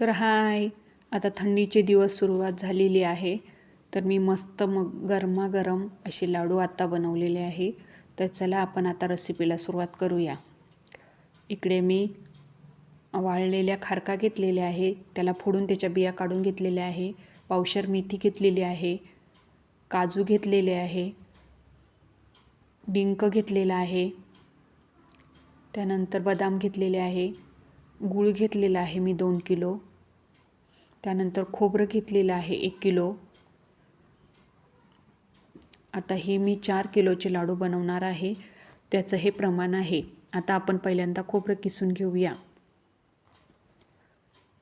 तर हाय आता थंडीचे दिवस सुरुवात झालेली आहे. तर मी मस्त मग गरमागरम असे लाडू आता बनवलेले आहे. तर चला आपण आता रेसिपीला सुरुवात करूया. इकडे मी वाळलेल्या खारका घेतलेल्या आहे. त्याला फोडून त्याच्या बिया काढून घेतलेल्या आहे. पावशर मेथी घेतलेली आहे. काजू घेतलेले आहे. डिंक घेतलेला आहे. त्यानंतर बदाम घेतलेले आहे. गूळ घेतलेला आहे मी दोन किलो. त्यानंतर खोबरं घेतलेलं आहे एक किलो. आता हे मी चार किलोचे लाडू बनवणार आहे. त्याचं हे प्रमाण आहे. आता आपण पहिल्यांदा खोबरं किसून घेऊया.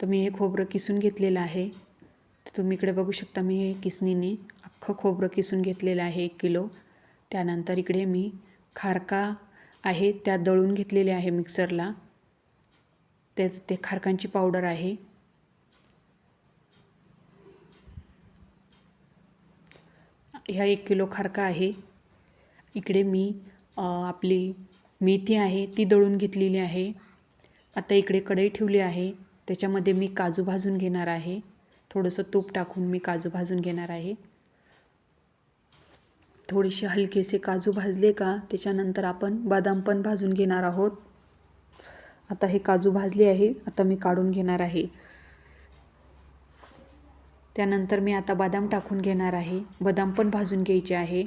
तर मी हे खोबरं किसून घेतलेलं आहे. तर तुम्ही इकडे बघू शकता मी हे किसणीने अख्खं खोबरं किसून घेतलेलं आहे एक किलो. त्यानंतर इकडे मी खारका आहे त्या दळून घेतलेले आहे मिक्सरला ते ते खारकांची पावडर आहे. ह्या एक किलो खारका आहे. इकडे मी आपली मेथी आहे ती दळून घेतलेली आहे. आता इकडे कढई ठेवली आहे. त्याच्यामध्ये मी काजू भाजून घेणार आहे. थोडंसं तूप टाकून मी काजू भाजून घेणार आहे. थोडेसे हलकेसे काजू भाजले का त्याच्यानंतर आपण बदाम पण भाजून घेणार आहोत. आता हे काजू भाजले आहे. आता मी काढून घेणार आहे. त्यानंतर मी आता बदाम टाकून घेणार आहे. बदाम पण भाजून घ्यायचे आहे.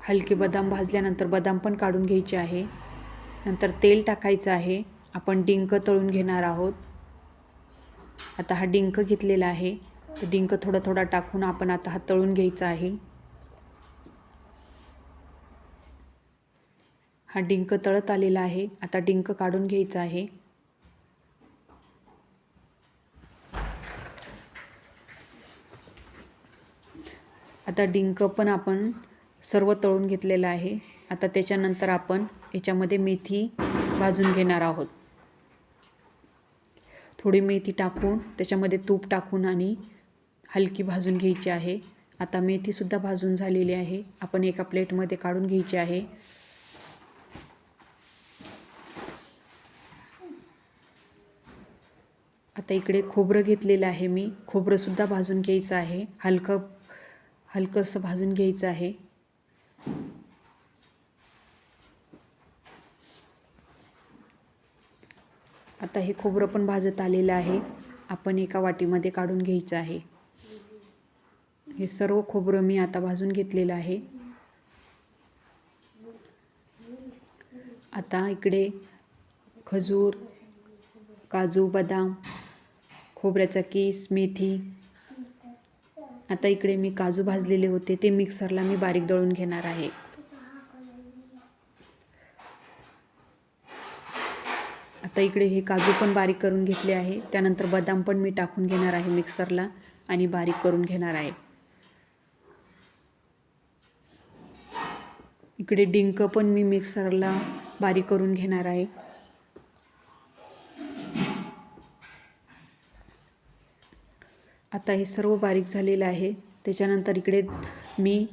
हलके बदाम भाजल्यानंतर बदाम पण काढून घ्यायचे आहे. नंतर तेल टाकायचं आहे. आपण डिंक तळून घेणार आहोत. आता हा डिंक घेतलेला आहे. तर डिंक थोडा थोडा टाकून आपण आता हा तळून घ्यायचा आहे. हा डिंक तळत आलेला आहे. आता डिंक काढून घ्यायचा आहे. आता डिंक पण आपण सर्व तळून घेतलेलं आहे. आता त्याच्यानंतर आपण याच्यामध्ये मेथी भाजून घेणार आहोत. थोडी मेथी टाकून त्याच्यामध्ये तूप टाकून आणि हलकी भाजून घ्यायची आहे. आता मेथीसुद्धा भाजून झालेली आहे. आपण एका प्लेटमध्ये काढून घ्यायची आहे. आता इकडे खोबरं घेतलेलं आहे मी. खोबरंसुद्धा भाजून घ्यायचं आहे. हलकं हलकंसं भाजून घ्यायचं आहे. आता हे खोबरं पण भाजत आलेलं आहे. आपण एका वाटीमध्ये काढून घ्यायचं आहे. हे सर्व खोबरं मी आता भाजून घेतलेलं आहे. आता इकडे खजूर काजू बदाम खोबऱ्याचा केस मेथी आता इकडे मी काजू भाजलेले होते ते मिक्सरला मी बारीक दळून घेणार आहे. आता इकडे हे काजू पण बारीक करून घेतले आहे. त्यानंतर बदाम पण मी टाकून घेणार आहे मिक्सरला आणि बारीक करून घेणार आहे. इकडे डिंक पण मी मिक्सरला बारीक करून घेणार आहे. आता हे सर्व बारीक झालेलं आहे. त्याच्यानंतर इकडे मी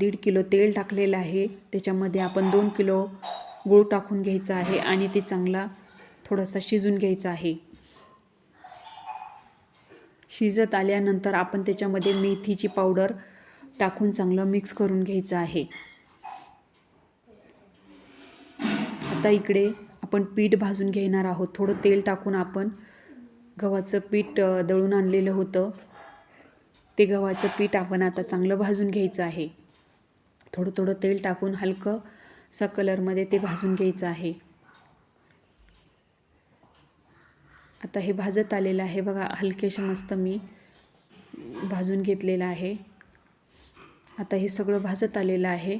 दीड किलो तेल टाकलेलं आहे. त्याच्यामध्ये आपण दोन किलो गूळ टाकून घ्यायचा आहे आणि ते चांगला थोडासा शिजून घ्यायचा आहे. शिजत आल्यानंतर आपण त्याच्यामध्ये मेथीची पावडर टाकून चांगलं मिक्स करून घ्यायचं आहे. आता इकडे आपण पीठ भाजून घेणार आहोत. थोडं तेल टाकून आपण गव्हाचं पीठ दळून आणलेलं होतं. ते गव्हाचं पीठ आपण आता चांगलं भाजून घ्यायचं आहे. थोडं थोडं तेल टाकून हलकं सा कलरमध्ये ते भाजून घ्यायचं आहे. आता हे भाजत आलेलं आहे. बघा हलकेशा मस्त मी भाजून घेतलेलं आहे. आता हे सगळं भाजत आलेलं आहे.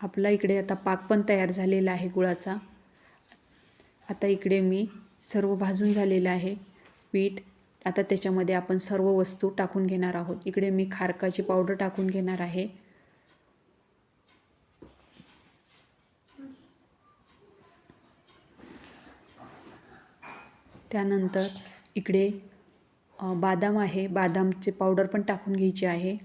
आपला इकडे आता पाक पण तयार झालेला आहे गुळाचा. आता इकडे मी सर्व भाजून झालेलं आहे. पीठ आता त्याच्यामध्ये आपण सर्व वस्तू टाकून घेणार आहोत. इकडे मी खारकाची पावडर टाकून घेणार आहे. त्यानंतर इकडे बादाम आहे. बादामचे पावडर पण टाकून घ्यायची आहे.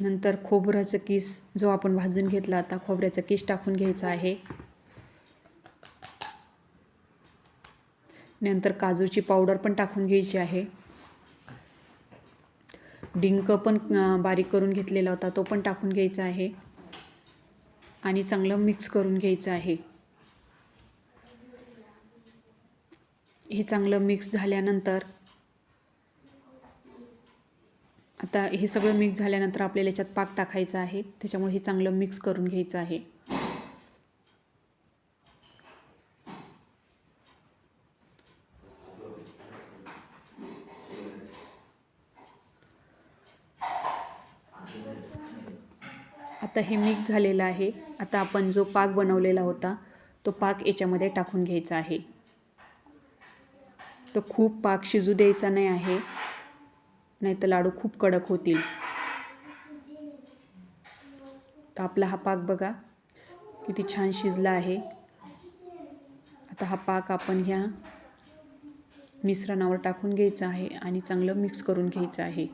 नंतर खोबऱ्याचं किस जो आपण भाजून घेतला आता खोबऱ्याचा किस टाकून घ्यायचा आहे. नंतर काजूची पावडर पण टाकून घ्यायची आहे. डिंक पण बारीक करून घेतलेला होता तो पण टाकून घ्यायचा आहे. आणि चांगलं मिक्स करून घ्यायचं आहे. हे चांगलं मिक्स झाल्यानंतर आता हे सगळं मिक्स झाल्यानंतर आपल्याला याच्यात पाक टाकायचा आहे. त्याच्यामुळे हे चांगलं मिक्स करून घ्यायचं आहे. आता हे मिक्स झालेलं आहे. आता आपण जो पाक बनवलेला होता तो पाक याच्यामध्ये टाकून घ्यायचा आहे. तर खूप पाक शिजू द्यायचा नाही आहे. नाही तर लाडू खूप कडक होतील. तर आपला हा पाक बघा किती छान शिजला आहे. आता हा पाक आपण ह्या मिश्रणावर टाकून घ्यायचा आहे आणि चांगलं मिक्स करून घ्यायचं आहे.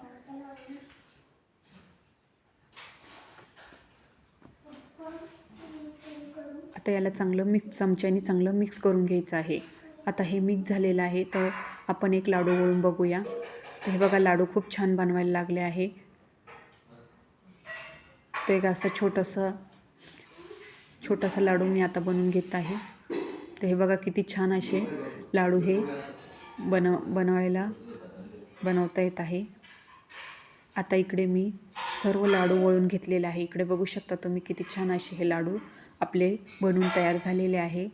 आता याला चांगलं मिक्स चमच्याने चांगलं मिक्स करून घ्यायचं आहे. आता हे मिक्स झालेलं आहे तर आपण एक लाडू वळून बघूया. हे बघा लाडू खूप छान बनवायला लागले आहे. तो एक असं छोटंसं छोटासा लाडू मी आता बनवून घेत आहे. तर हे बघा किती छान असे लाडू हे बनव बनवायला बनवता येत आहे. आता इकडे मी सर्व लाडू वळून घेतलेले आहे. इकडे बघू शकता तुम्ही किती छान असे हे लाडू आपले बनून तयार झालेले आहे.